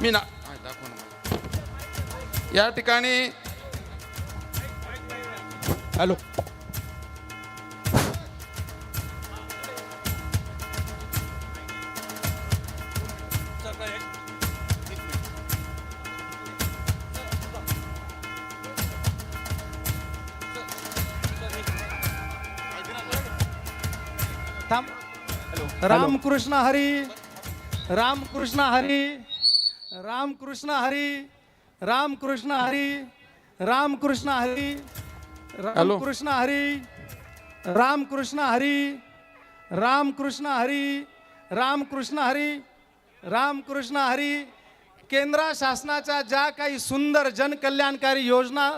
मी ना. या ठिकाणी. हॅलो. थांब. रामकृष्ण हरी. रामकृष्ण हरी. रामकृष्ण हरी रामकृष्ण हरी रामकृष्ण हरी रामकृष्ण हरी रामकृष्ण हरी रामकृष्ण हरी रामकृष्ण हरी रामकृष्ण हरी. केंद्र शासनाच्या ज्या काही सुंदर जनकल्याणकारी योजना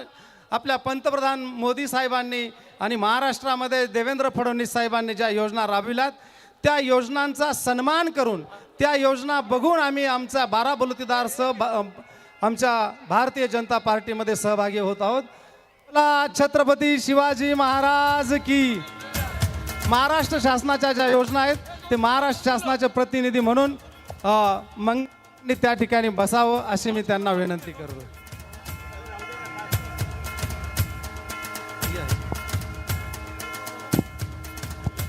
आपल्या पंतप्रधान मोदी साहेबांनी आणि महाराष्ट्रामध्ये देवेंद्र फडणवीस साहेबांनी ज्या योजना राबविल्यात त्या योजनांचा सन्मान करून त्या योजना बघून आम्ही आमचा बारा बलुतेदारसह ब- आमच्या भारतीय जनता पार्टीमध्ये सहभागी होत आहोत. छत्रपती शिवाजी महाराज की. महाराष्ट्र शासनाच्या ज्या योजना आहेत ते महाराष्ट्र शासनाचे प्रतिनिधी म्हणून अ, मग त्या ठिकाणी बसावं अशी मी त्यांना विनंती करतो.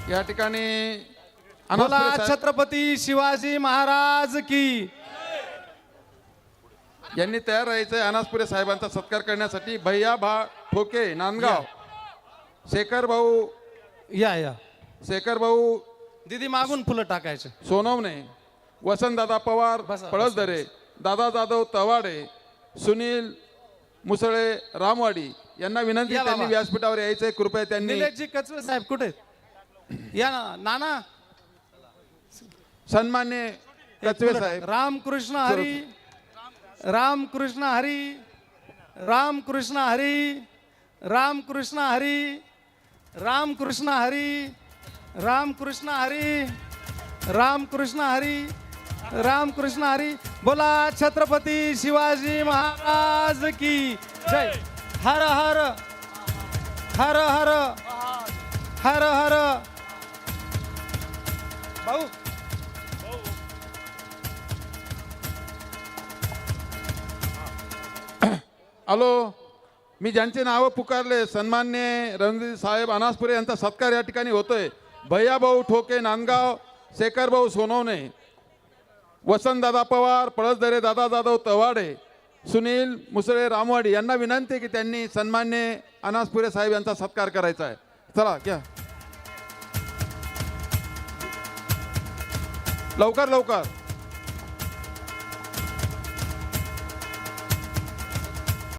या ठिकाणी बोला साहेब. छत्रपती शिवाजी महाराज की. यांनी तयार राहायचंय अनासपुरे साहेबांचा सत्कार करण्यासाठी भैया भा ठोके नांदगाव. शेखर भाऊ. या या. शेखर भाऊ. दिदी मागून फुलं टाकायचे. सोनवणे. वसंतदादा पवार पळसदरे. दादा जाधव तवाडे. सुनील मुसळे रामवाडी. यांना विनंती त्यांनी. व्यासपीठावर यायचंय. कृपया त्यांनी साहेब कुठे? या ना नाना. सन्मान्य कचवे साहेब. रामकृष्ण हरी. रामकृष्ण हरी. रामकृष्ण हरी. रामकृष्ण हरी. रामकृष्ण हरी. रामकृष्ण हरी. रामकृष्ण हरी. रामकृष्ण हरी. बोला छत्रपती शिवाजी महाराज की जय. हर हर. हर हर. हर हर. भाऊ. हॅलो मी ज्यांचे नावं पुकारले सन्मान्य रणजित साहेब अनासपुरे यांचा सत्कार या ठिकाणी होतोय. भैयाभाऊ ठोके नांदगाव शेखरभाऊ सोनवणे वसंतदादा पवार पळसदरे दादा जाधव तवाडे सुनील मुसळे रामवाडी यांना विनंती आहे की त्यांनी सन्मान्य अनासपुरे साहेब यांचा सत्कार करायचा आहे. चला घ्या. लवकर लवकर.